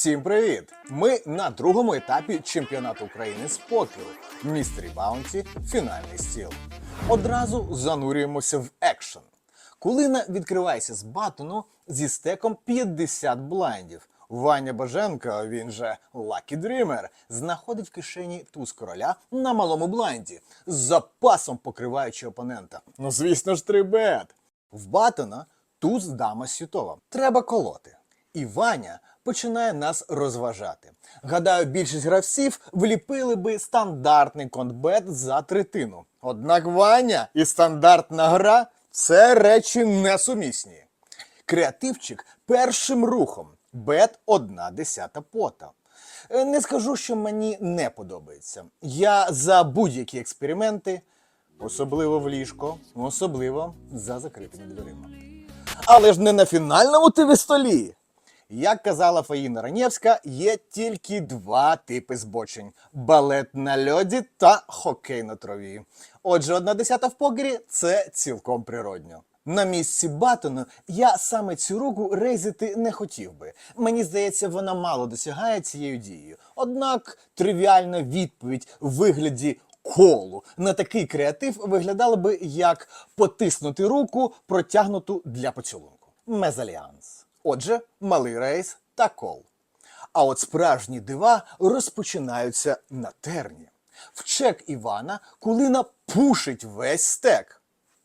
Всім привіт! Ми на другому етапі чемпіонату України з покеру Містері Баунті фінальний стіл. Одразу занурюємося в екшен. Кулина відкривається з батону зі стеком 50 блайндів. Ваня Боженко, він же Lucky Dreamer, знаходить в кишені туз короля на малому блайнді, з запасом покриваючи опонента. Ну, звісно ж, три бет. В батона туз дама сютова. Треба колоти. І Ваня починає нас розважати. Гадаю, більшість гравців вліпили би стандартний контбет за третину. Однак Ваня і стандартна гра це речі несумісні. Креативчик першим рухом. Бет одна десята пота. Е, Не скажу, що мені не подобається. Я за будь-які експерименти, особливо в ліжко, особливо за закритими дверима. Але ж не на фінальному ТВ-столі. Як казала Фаїна Ранєвська, є тільки два типи збочень: балет на льоді та хокей на траві. Отже, одна десята в покері це цілком природньо. На місці батону я саме цю руку рейзити не хотів би. Мені здається, вона мало досягає цією дією. Однак тривіальна відповідь в вигляді колу на такий креатив виглядала би як потиснути руку, протягнуту для поцілунку. Мезальянс. Отже, малий рейс та кол. А от справжні дива розпочинаються на терні. В чек Івана Кулина пушить весь стек.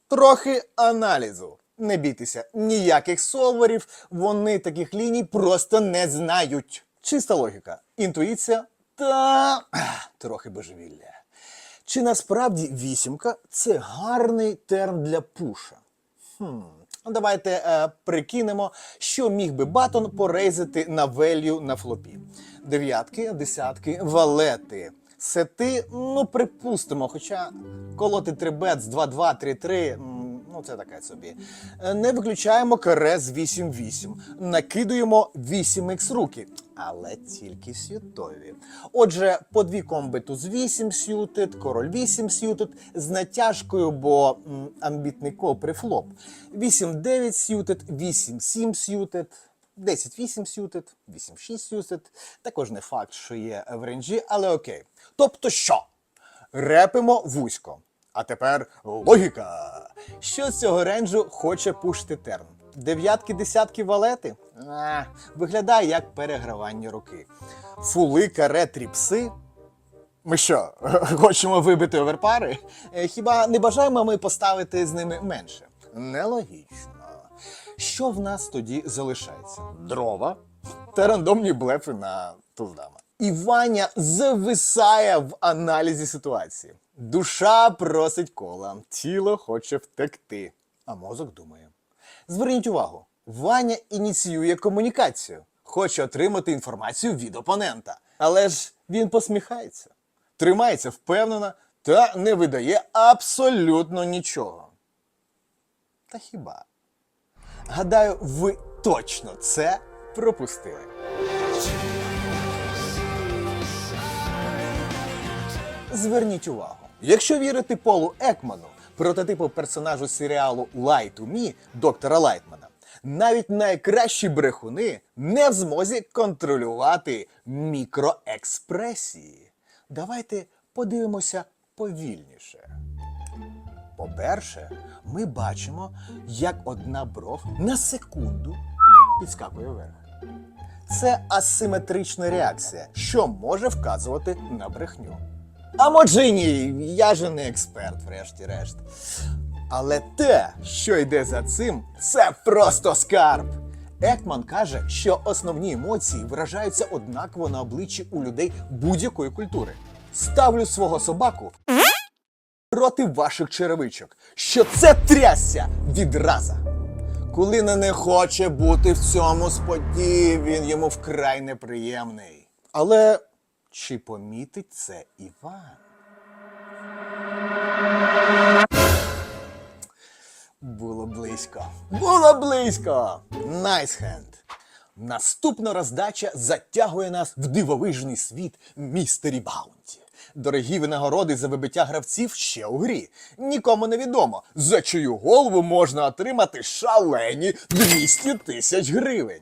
Трохи аналізу. Не бійтеся, ніяких солверів, вони таких ліній просто не знають. Чиста логіка, інтуїція та трохи божевілля. Чи насправді вісімка це гарний терн для пуша? Хм. Ну, Давайте е, прикинемо, що міг би батон порейзити на велью на флопі. Дев'ятки, десятки, валети. Сети, ну припустимо, хоча колоти 3 бет з 2-2, 3-3, м, ну це таке собі. Е, Не виключаємо з 8-8. Накидуємо 8х руки, але тільки сютові. Отже, по дві комби туз 8 сютед, король 8 сютед з натяжкою, бо м, амбітний кол прифлоп. 8-9 сютед, 8-7 сютед. 10-8 сютед, 8-6 сютед. Також не факт, що є в ренджі, але окей. Тобто що? Репимо вузько. А тепер логіка. Що з цього ренджу хоче пушити терн? Дев'ятки, десятки валети? А, виглядає як перегравання руки. Фули, каре, тріпси. Ми що, хочемо вибити оверпари? Е, Хіба не бажаємо ми поставити з ними менше? Нелогічно. Що в нас тоді залишається? Дрова та рандомні блефи на туздама. І Ваня зависає в аналізі ситуації. Душа просить кола, тіло хоче втекти, а мозок думає. Зверніть увагу, Ваня ініціює комунікацію, хоче отримати інформацію від опонента. Але ж він посміхається, тримається впевнено та не видає абсолютно нічого. Та хіба? Гадаю, ви точно це пропустили. Зверніть увагу, якщо вірити Полу Екману, прототипу персонажу серіалу Lie to Me доктора Лайтмана, навіть найкращі брехуни не в змозі контролювати мікроекспресії. Давайте подивимося повільніше. По-перше, ми бачимо, як одна бров на секунду підскакує вверх. Це асиметрична реакція, що може вказувати на брехню. А може ні, я же не експерт, врешті-решт. Але те, що йде за цим, це просто скарб. Екман каже, що основні емоції виражаються однаково на обличчі у людей будь-якої культури. Ставлю свого собаку проти ваших черевичок, що це трясся відраза. Кулина не хоче бути в цьому споді, він йому вкрай неприємний. Але чи помітить це Іван? Було близько. Було близько! Найс хенд. Наступна роздача затягує нас в дивовижний світ містері Баунті. Дорогі винагороди за вибиття гравців ще у грі. Нікому не відомо, за чию голову можна отримати шалені 200 тисяч гривень.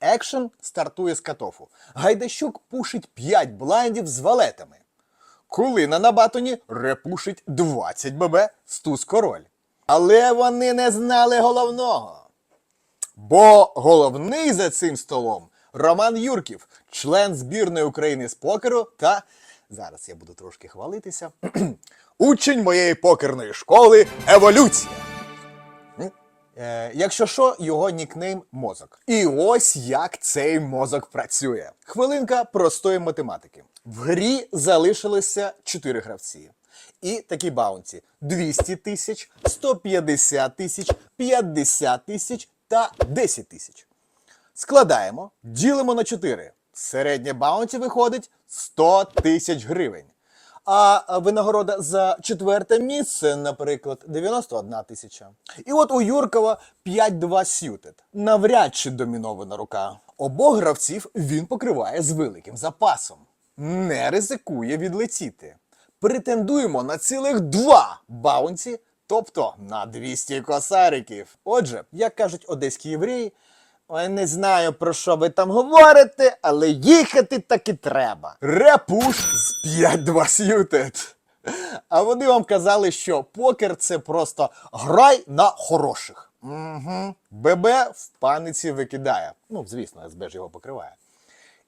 Екшен стартує з катофу. Гайдащук пушить 5 блайндів з валетами. Кулина на батоні репушить 20 ББ з король. Але вони не знали головного. Бо головний за цим столом Роман Юрків, член збірної України з покеру та зараз я буду трошки хвалитися. Учень моєї покерної школи Еволюція. Е, якщо що, його нікнейм мозок. І ось як цей мозок працює. Хвилинка простої математики. В грі залишилося 4 гравці. І такі баунті: 200 тисяч, 150 тисяч, 50 тисяч та 10 тисяч. Складаємо, ділимо на 4. Середнє баунті виходить 100 тисяч гривень. А винагорода за четверте місце, наприклад, 91 тисяча. І от у Юркова 5-2 сютед. Навряд чи домінована рука. Обох гравців він покриває з великим запасом. Не ризикує відлетіти. Претендуємо на цілих два баунці, тобто на 200 косариків. Отже, як кажуть одеські євреї, Ой, не знаю про що ви там говорите, але їхати таки треба. Репуш з 5-2 сютед. А вони вам казали, що покер це просто грай на хороших. Угу. ББ в паниці викидає. Ну, звісно, СБ ж його покриває.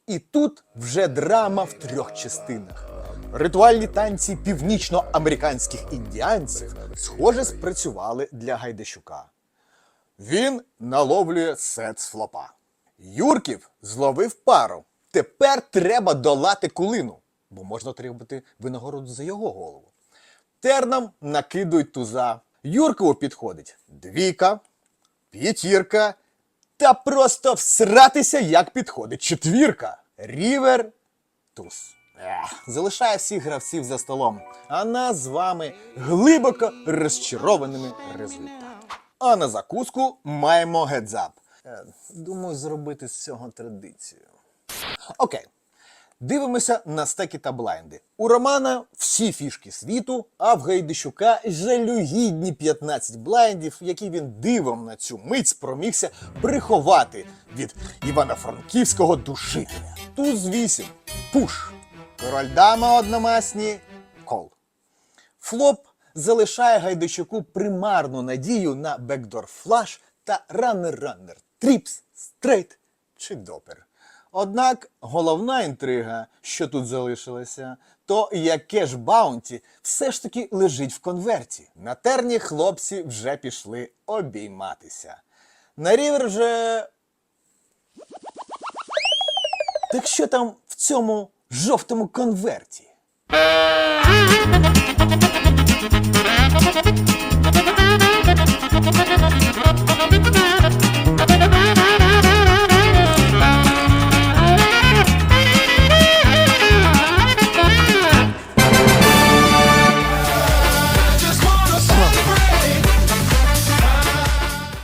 І тут вже драма в трьох частинах. Ритуальні танці північноамериканських індіанців, схоже, спрацювали для Гайдащука. Він наловлює сет флопа. Юрків зловив пару. Тепер треба долати кулину, бо можна отримати винагороду за його голову. Тернам накидують туза. Юркову підходить двійка, п'ятірка та просто всратися, як підходить четвірка. Рівер туз. Ех, залишає всіх гравців за столом, а нас з вами глибоко розчарованими результатами. А на закуску маємо гедзап. Е, Думаю, зробити з цього традицію. Окей. Дивимося на стеки та блайнди. У Романа всі фішки світу, а в Гайдищука жалюгідні 15 блайндів, які він дивом на цю мить спромігся приховати від Івано-Франківського душителя. Туз 8. Пуш. Король дама одномасні. Кол. Флоп залишає Гайдащуку примарну надію на бекдор флаш та раннер-раннер, тріпс, стрейт чи допер. Однак головна інтрига, що тут залишилася, то яке ж баунті все ж таки лежить в конверті. На терні хлопці вже пішли обійматися. На рівер вже. Так що там в цьому жовтому конверті?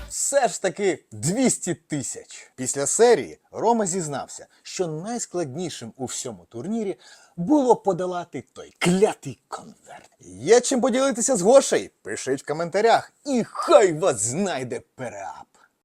Все ж таки 200 тисяч. Після серії Рома зізнався, що найскладнішим у всьому турнірі було подолати той клятий конверт. Є чим поділитися з Гошей? Пишіть в коментарях, і хай вас знайде переап.